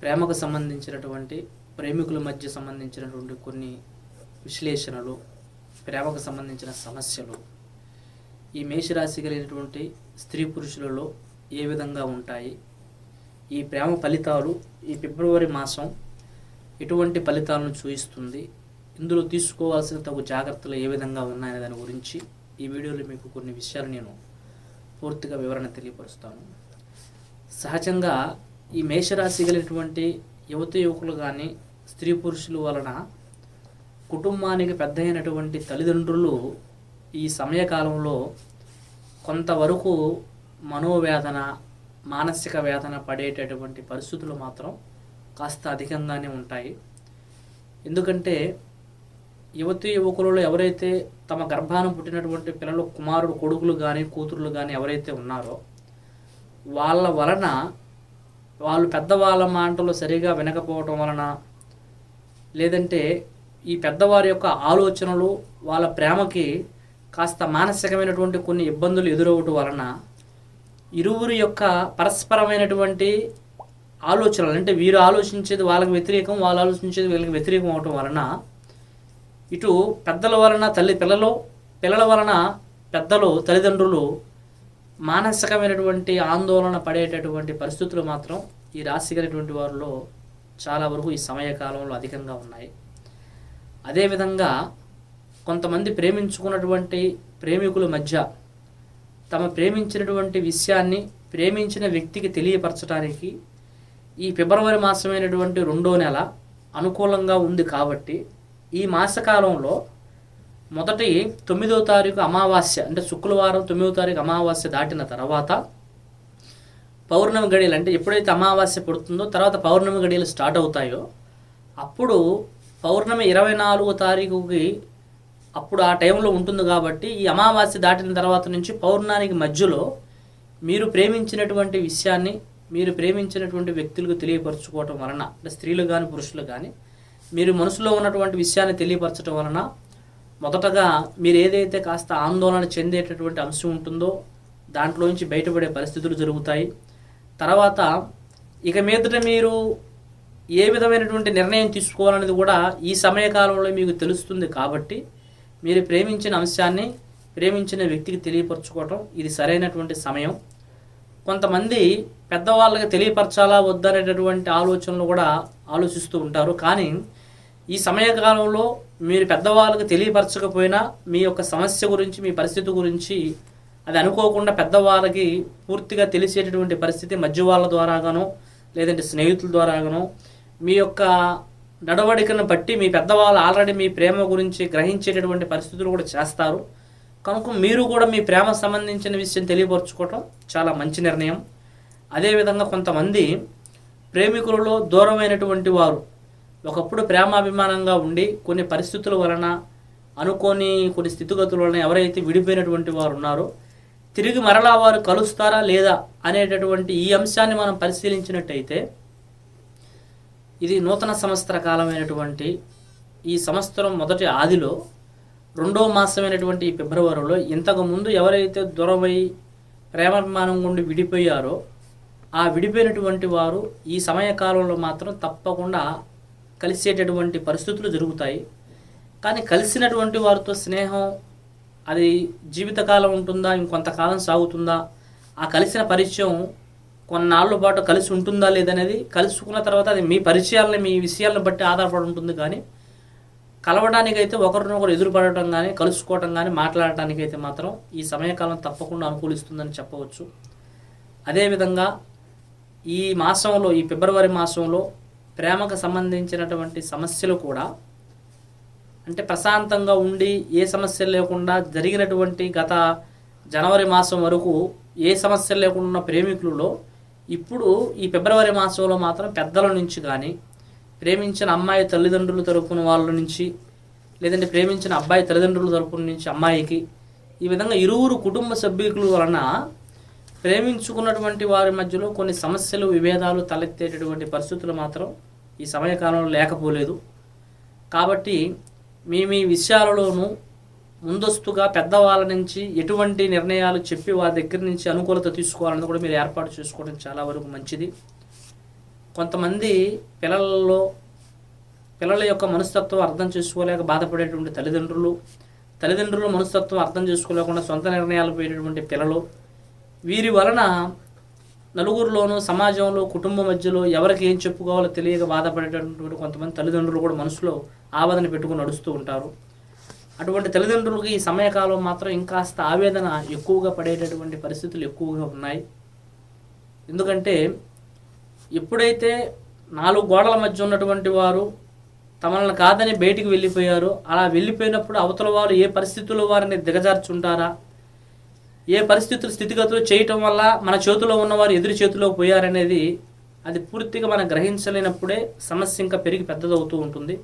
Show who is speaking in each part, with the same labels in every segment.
Speaker 1: ప్రేమకు సంబంధించినటువంటి ప్రేమికుల మధ్య సంబంధించినటువంటి కొన్ని విశ్లేషణలు ప్రేమకు సంబంధించిన సమస్యలు. ఈ మేషరాశి కలిగినటువంటి స్త్రీ పురుషులలో ఏ విధంగా ఉంటాయి? ఈ ప్రేమ ఫలితాలు ఈ ఫిబ్రవరి మాసం ఎటువంటి ఫలితాలను చూయిస్తుంది? ఇందులో తీసుకోవాల్సిన తగు జాగ్రత్తలు ఏ విధంగా ఉన్నాయనే దాని గురించి ఈ వీడియోలో మీకు కొన్ని విషయాలు నేను పూర్తిగా వివరణ తెలియపరుస్తాను. సహజంగా ఈ మేషరాశి కలిగినటువంటి యువత యువకులు కానీ స్త్రీ పురుషులు వలన కుటుంబానికి పెద్ద అయినటువంటి తల్లిదండ్రులు ఈ సమయకాలంలో కొంతవరకు మనోవేదన మానసిక వేదన పడేటటువంటి పరిస్థితులు మాత్రం కాస్త అధికంగానే ఉంటాయి. ఎందుకంటే యువతి యువకులలో ఎవరైతే తమ గర్భాన పుట్టినటువంటి పిల్లలు కుమారుడు కొడుకులు కానీ కూతురులు కానీ ఎవరైతే ఉన్నారో వాళ్ళ వలన వాళ్ళు పెద్దవాళ్ళ మాటలు సరిగా వినకపోవటం వలన లేదంటే ఈ పెద్దవారి యొక్క ఆలోచనలు వాళ్ళ ప్రేమకి కాస్త మానసికమైనటువంటి కొన్ని ఇబ్బందులు ఎదురవటం వలన ఇరువురి యొక్క పరస్పరమైనటువంటి ఆలోచనలు అంటే వీరు ఆలోచించేది వాళ్ళకి వ్యతిరేకం వాళ్ళు ఆలోచించేది వీళ్ళకి వ్యతిరేకం అవటం వలన ఇటు పెద్దల వలన తల్లి పిల్లలు పిల్లల వలన పెద్దలు తల్లిదండ్రులు మానసికమైనటువంటి ఆందోళన పడేటటువంటి పరిస్థితులు మాత్రం ఈ రాశి కలిగినటువంటి వారిలో చాలా వరకు ఈ సమయకాలంలో అధికంగా ఉన్నాయి. అదేవిధంగా కొంతమంది ప్రేమించుకున్నటువంటి ప్రేమికుల మధ్య తమ ప్రేమించినటువంటి విషయాన్ని ప్రేమించిన వ్యక్తికి తెలియపరచడానికి ఈ ఫిబ్రవరి మాసమైనటువంటి రెండో నెల అనుకూలంగా ఉంది కాబట్టి ఈ మాసకాలంలో మొదటి తొమ్మిదో తారీఖు అమావాస్య అంటే శుక్రవారం తొమ్మిదో తారీఖు అమావాస్య దాటిన తర్వాత పౌర్ణమి గడియలు అంటే ఎప్పుడైతే అమావాస్య పుడుతుందో తర్వాత పౌర్ణమి గడియలు స్టార్ట్ అవుతాయో అప్పుడు పౌర్ణమి ఇరవై నాలుగో తారీఖుకి అప్పుడు ఆ టైంలో ఉంటుంది కాబట్టి ఈ అమావాస్య దాటిన తర్వాత నుంచి పౌర్ణానికి మధ్యలో మీరు ప్రేమించినటువంటి విషయాన్ని మీరు ప్రేమించినటువంటి వ్యక్తులకు తెలియపరచుకోవటం వలన అంటే స్త్రీలు కానీ పురుషులు కానీ మీరు మనసులో ఉన్నటువంటి విషయాన్ని తెలియపరచడం వలన మొదటగా మీరు ఏదైతే కాస్త ఆందోళన చెందేటటువంటి అంశం ఉంటుందో దాంట్లో నుంచి బయటపడే పరిస్థితులు జరుగుతాయి. తర్వాత ఇక మీదట మీరు ఏ విధమైనటువంటి నిర్ణయం తీసుకోవాలనేది కూడా ఈ సమయకాలంలో మీకు తెలుస్తుంది కాబట్టి మీరు ప్రేమించిన అంశాన్ని ప్రేమించిన వ్యక్తికి తెలియపరచుకోవటం ఇది సరైనటువంటి సమయం. కొంతమంది పెద్దవాళ్ళకి తెలియపరచాలా వద్దనేటటువంటి ఆలోచనలు కూడా ఆలోచిస్తూ ఉంటారు. కానీ ఈ సమయకాలంలో మీరు పెద్దవాళ్ళకి తెలియపరచకపోయినా మీ యొక్క సమస్య గురించి మీ పరిస్థితి గురించి అది అనుకోకుండా పెద్దవాళ్ళకి పూర్తిగా తెలిసేటటువంటి పరిస్థితి మధ్య వాళ్ళ ద్వారాగానో లేదంటే స్నేహితుల ద్వారాగానో మీ యొక్క నడవడికను బట్టి మీ పెద్దవాళ్ళు ఆల్రెడీ మీ ప్రేమ గురించి గ్రహించేటటువంటి పరిస్థితులు కూడా చేస్తారు. కనుక మీరు కూడా మీ ప్రేమ సంబంధించిన విషయం తెలియపరచుకోవటం చాలా మంచి నిర్ణయం. అదేవిధంగా కొంతమంది ప్రేమికులలో దూరమైనటువంటి వారు ఒకప్పుడు ప్రేమాభిమానంగా ఉండి కొన్ని పరిస్థితుల వలన అనుకోని కొన్ని స్థితిగతుల వలన ఎవరైతే విడిపోయినటువంటి వారు ఉన్నారో తిరిగి మరలా వారు కలుస్తారా లేదా అనేటటువంటి ఈ అంశాన్ని మనం పరిశీలించినట్టయితే ఇది నూతన సంవత్సర కాలమైనటువంటి ఈ సంవత్సరం మొదటి ఆదిలో రెండో మాసమైనటువంటి ఈ ఫిబ్రవరిలో ఇంతకుముందు ఎవరైతే దూరమై ప్రేమాభిమానం గుండి విడిపోయారో ఆ విడిపోయినటువంటి వారు ఈ సమయకాలంలో మాత్రం తప్పకుండా కలిసేటటువంటి పరిస్థితులు జరుగుతాయి. కానీ కలిసినటువంటి వారితో స్నేహం అది జీవితకాలం ఉంటుందా ఇంకొంతకాలం సాగుతుందా ఆ కలిసిన పరిచయం కొన్నాళ్ళ పాటు కలిసి ఉంటుందా లేదనేది కలుసుకున్న తర్వాత అది మీ పరిచయాలని మీ విషయాలను బట్టి ఆధారపడి ఉంటుంది. కానీ కలవడానికైతే ఒకరినొకరు ఎదురుపడటం కానీ కలుసుకోవటం కానీ మాట్లాడటానికైతే మాత్రం ఈ సమయకాలం తప్పకుండా అనుకూలిస్తుందని చెప్పవచ్చు. అదేవిధంగా ఈ మాసంలో ఈ ఫిబ్రవరి మాసంలో ప్రేమకు సంబంధించినటువంటి సమస్యలు కూడా అంటే ప్రశాంతంగా ఉండి ఏ సమస్యలు లేకుండా జరిగినటువంటి గత జనవరి మాసం వరకు ఏ సమస్యలు లేకుండా ఉన్న ప్రేమికులలో ఇప్పుడు ఈ ఫిబ్రవరి మాసంలో మాత్రం పెద్దల నుంచి కానీ ప్రేమించిన అమ్మాయి తల్లిదండ్రుల తరపున వాళ్ళ నుంచి లేదంటే ప్రేమించిన అబ్బాయి తల్లిదండ్రుల తరపున నుంచి అమ్మాయికి ఈ విధంగా ఇరువురు కుటుంబ సభ్యుల వలన ప్రేమించుకున్నటువంటి వారి మధ్యలో కొన్ని సమస్యలు విభేదాలు తలెత్తేటటువంటి పరిస్థితులు మాత్రం ఈ సమయకాలంలో లేకపోలేదు. కాబట్టి మీ మీ విషయాలలోనూ ముందస్తుగా పెద్దవాళ్ళ నుంచి ఎటువంటి నిర్ణయాలు చెప్పి వారి దగ్గర నుంచి అనుకూలత తీసుకోవాలని కూడా మీరు ఏర్పాటు చేసుకోవడం చాలా వరకు మంచిది. కొంతమంది పిల్లలలో పిల్లల యొక్క మనస్తత్వం అర్థం చేసుకోలేక బాధపడేటువంటి తల్లిదండ్రులు తల్లిదండ్రుల మనస్తత్వం అర్థం చేసుకోలేకుండా సొంత నిర్ణయాలు పోయేటటువంటి పిల్లలు వీరి వలన నలుగురిలోనూ సమాజంలో కుటుంబ మధ్యలో ఎవరికి ఏం చెప్పుకోవాలో తెలియక బాధపడేటటువంటి కొంతమంది తల్లిదండ్రులు కూడా మనసులో ఆవేదన పెట్టుకుని నడుస్తూ ఉంటారు. అటువంటి తల్లిదండ్రులకి ఈ సమయకాలం మాత్రం ఇంకాస్త ఆవేదన ఎక్కువగా పడేటటువంటి పరిస్థితులు ఎక్కువగా ఉన్నాయి. ఎందుకంటే ఎప్పుడైతే నాలుగు గోడల మధ్య ఉన్నటువంటి వారు తమలను కాదని బయటికి వెళ్ళిపోయారు అలా వెళ్ళిపోయినప్పుడు అవతల వారు ఏ పరిస్థితుల్లో వారిని దిగజార్చుంటారా? ఏ పరిస్థితులు స్థితిగతులు చేయటం వల్ల మన చేతిలో ఉన్నవారు ఎదురు చేతిలో పోయారనేది అది పూర్తిగా మనం గ్రహించలేనప్పుడే సమస్య ఇంకా పెరిగి పెద్దదవుతూ ఉంటుంది.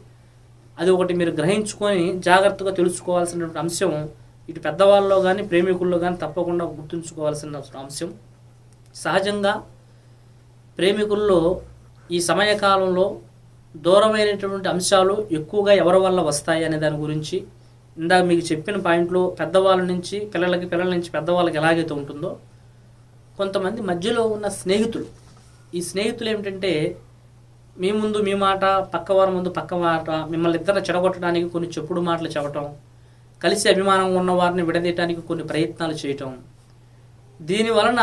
Speaker 1: అది ఒకటి మీరు గ్రహించుకొని జాగ్రత్తగా తెలుసుకోవాల్సినటువంటి అంశం ఇటు పెద్దవాళ్ళలో కానీ ప్రేమికుల్లో కానీ తప్పకుండా గుర్తుంచుకోవాల్సిన అంశం. సహజంగా ప్రేమికుల్లో ఈ సమయకాలంలో దూరమైనటువంటి అంశాలు ఎక్కువగా ఎవరి వల్ల వస్తాయి అనే దాని గురించి ఇందాక మీకు చెప్పిన పాయింట్లో పెద్దవాళ్ళ నుంచి పిల్లలకి పిల్లల నుంచి పెద్దవాళ్ళకి ఎలాగైతే ఉంటుందో కొంతమంది మధ్యలో ఉన్న స్నేహితులు. ఈ స్నేహితులు ఏమిటంటే మీ ముందు మీ మాట పక్కవారి ముందు పక్క మాట మిమ్మల్ని ఇద్దరు చెడగొట్టడానికి కొన్ని చెప్పుడు మాటలు చెప్పటం కలిసి అభిమానం ఉన్న వారిని విడదీయటానికి కొన్ని ప్రయత్నాలు చేయటం. దీని వలన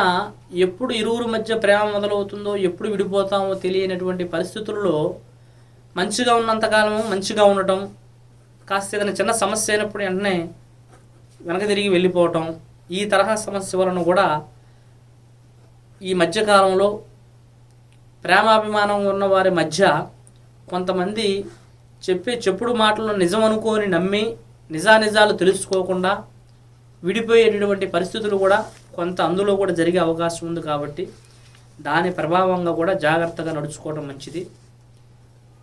Speaker 1: ఎప్పుడు ఇరువురు మధ్య ప్రేమ మొదలవుతుందో ఎప్పుడు విడిపోతామో తెలియనటువంటి పరిస్థితుల్లో మంచిగా ఉన్నంతకాలము మంచిగా ఉండటం కాస్త ఏదైనా చిన్న సమస్య అయినప్పుడు వెంటనే వెనక తిరిగి వెళ్ళిపోవటం ఈ తరహా సమస్య వలన కూడా ఈ మధ్యకాలంలో ప్రేమాభిమానం ఉన్న వారి మధ్య కొంతమంది చెప్పే చెప్పుడు మాటలను నిజం అనుకోని నమ్మి నిజానిజాలు తెలుసుకోకుండా విడిపోయేటటువంటి పరిస్థితులు కూడా కొంత అందులో కూడా జరిగే అవకాశం ఉంది కాబట్టి దాని ప్రభావంగా కూడా జాగ్రత్తగా నడుచుకోవడం మంచిది.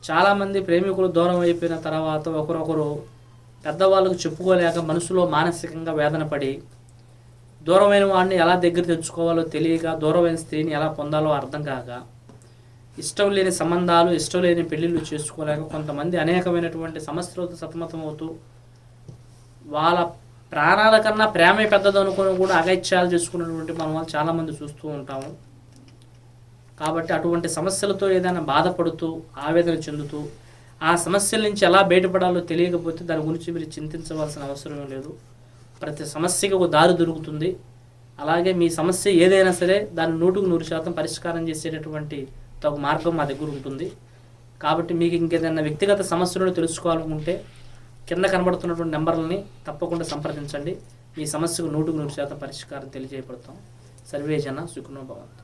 Speaker 1: చాలామంది ప్రేమికులు దూరం అయిపోయిన తర్వాత ఒకరొకరు పెద్దవాళ్ళకు చెప్పుకోలేక మనసులో మానసికంగా వేదన పడి దూరమైన వాడిని ఎలా దగ్గర తెచ్చుకోవాలో తెలియక దూరమైన స్త్రీని ఎలా పొందాలో అర్థం కాక ఇష్టం లేని సంబంధాలు ఇష్టం లేని పెళ్ళిళ్ళు చేసుకోలేక కొంతమంది అనేకమైనటువంటి సమస్యలతో సతమతమవుతూ వాళ్ళ ప్రాణాల కన్నా ప్రేమే పెద్దది కూడా అగైత్యాలు చేసుకున్నటువంటి మనం వాళ్ళు చాలామంది చూస్తూ ఉంటాము. కాబట్టి అటువంటి సమస్యలతో ఏదైనా బాధపడుతూ ఆవేదన చెందుతూ ఆ సమస్యల నుంచి ఎలా బయటపడాలో తెలియకపోతే దాని గురించి మీరు చింతించవలసిన అవసరం లేదు. ప్రతి సమస్యకి ఒక దారి దొరుకుతుంది. అలాగే మీ సమస్య ఏదైనా సరే దాన్ని నూటుకు నూరు శాతం పరిష్కారం చేసేటటువంటి తగు మార్గం మా దగ్గర ఉంటుంది. కాబట్టి మీకు ఇంకేదైనా వ్యక్తిగత సమస్యలను తెలుసుకోవాలనుకుంటే కింద కనబడుతున్నటువంటి నెంబర్లని తప్పకుండా సంప్రదించండి. మీ సమస్యకు నూటుకు నూరు శాతం పరిష్కారం తెలియజేయబడతాం. సర్వే జన సుఖనో భవంతు.